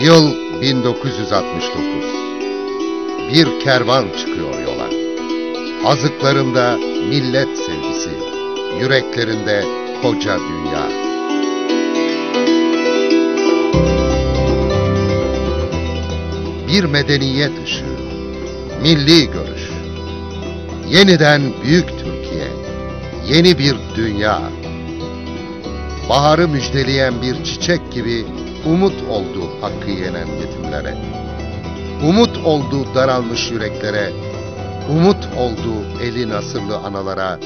Yıl 1969. Bir kervan çıkıyor yola. Azıklarında millet sevgisi, yüreklerinde koca dünya. Bir medeniyet ışığı, milli görüş. Yeniden büyük Türkiye, yeni bir dünya. Baharı müjdeleyen bir çiçek gibi umut oldu hakkı yenen yetimlere. Umut oldu daralmış yüreklere. Umut oldu eli nasırlı analara,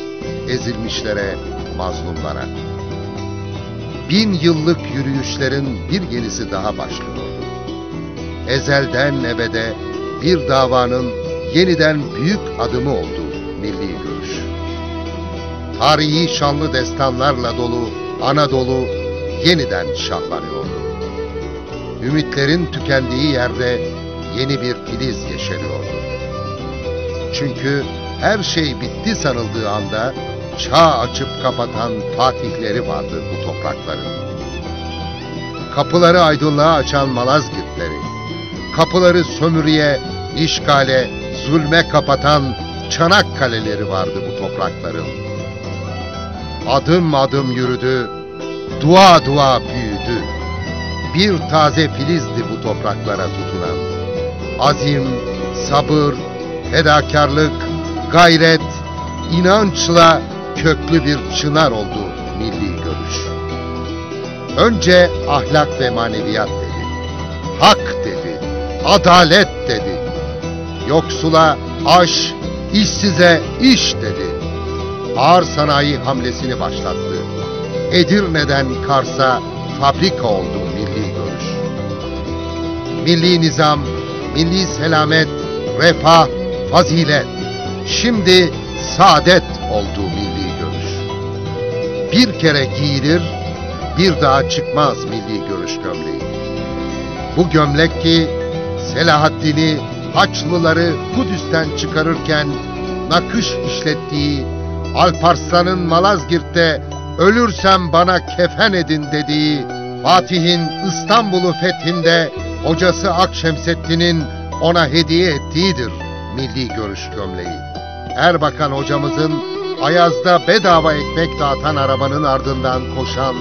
ezilmişlere, mazlumlara. Bin yıllık yürüyüşlerin bir yenisi daha başlıyordu. Ezelden ebede bir davanın yeniden büyük adımı oldu milli görüş. Tarihi şanlı destanlarla dolu Anadolu yeniden şahlanıyordu. Ümitlerin tükendiği yerde yeni bir filiz yeşeriyordu. Çünkü her şey bitti sanıldığı anda çağ açıp kapatan fatihleri vardı bu toprakların. Kapıları aydınlığa açan Malazgirtleri, kapıları sömürüye, işgale, zulme kapatan Çanakkaleleri vardı bu toprakların. Adım adım yürüdü, dua dua büyüdü. Bir taze filizdi bu topraklara tutulan. Azim, sabır, fedakarlık, gayret, inançla köklü bir çınar oldu milli görüş. Önce ahlak ve maneviyat dedi. Hak dedi. Adalet dedi. Yoksula aş, işsize iş dedi. Ağır sanayi hamlesini başlattı. Edirne'den Kars'a fabrika oldu. Milli nizam, milli selamet, refah, fazilet. Şimdi saadet oldu milli görüş. Bir kere giyilir, bir daha çıkmaz milli görüş gömleği. Bu gömlek ki Selahaddin'i, Haçlıları Kudüs'ten çıkarırken nakış işlettiği, Alparslan'ın Malazgirt'te ölürsem bana kefen edin dediği, Fatih'in İstanbul'u fethinde hocası Akşemseddin'in ona hediye ettiğidir milli görüş gömleği. Erbakan hocamızın Ayaz'da bedava ekmek dağıtan arabanın ardından koşan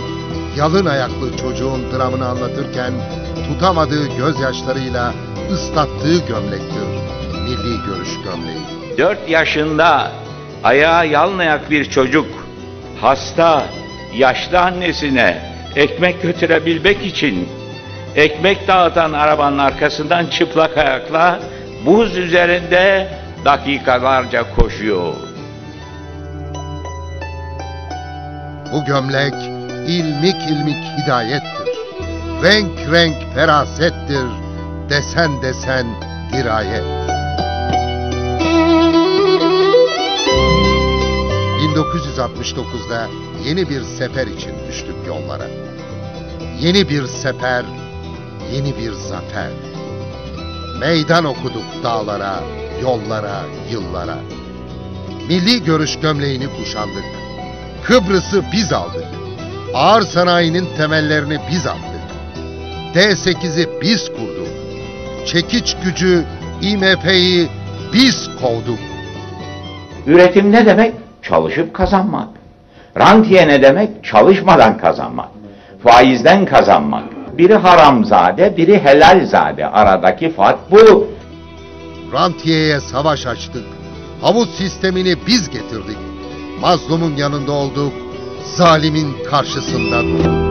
yalın ayaklı çocuğun dramını anlatırken tutamadığı gözyaşlarıyla ıslattığı gömlektir milli görüş gömleği. Dört yaşında ayağı yalnayak bir çocuk hasta, yaşlı annesine ekmek götürebilmek için ekmek dağıtan arabanın arkasından çıplak ayakla buz üzerinde dakikalarca koşuyor. Bu gömlek ilmik ilmik hidayettir. Renk renk ferasettir. Desen desen dirayet. 1969'da yeni bir sefer için düştük yollara. Yeni bir sefer, yeni bir zafer. Meydan okuduk dağlara, yollara, yıllara. Milli görüş gömleğini kuşandık. Kıbrıs'ı biz aldık. Ağır sanayinin temellerini biz attık. D8'i biz kurduk. Çekiç gücü IMF'yi biz kovduk. Üretim ne demek? Çalışıp kazanmak. Rantiye ne demek? Çalışmadan kazanmak. Faizden kazanmak. Biri haramzade, biri helalzade. Aradaki fark bu. Rantiyeye savaş açtık. Havuz sistemini biz getirdik. Mazlumun yanında olduk. Zalimin karşısında durduk.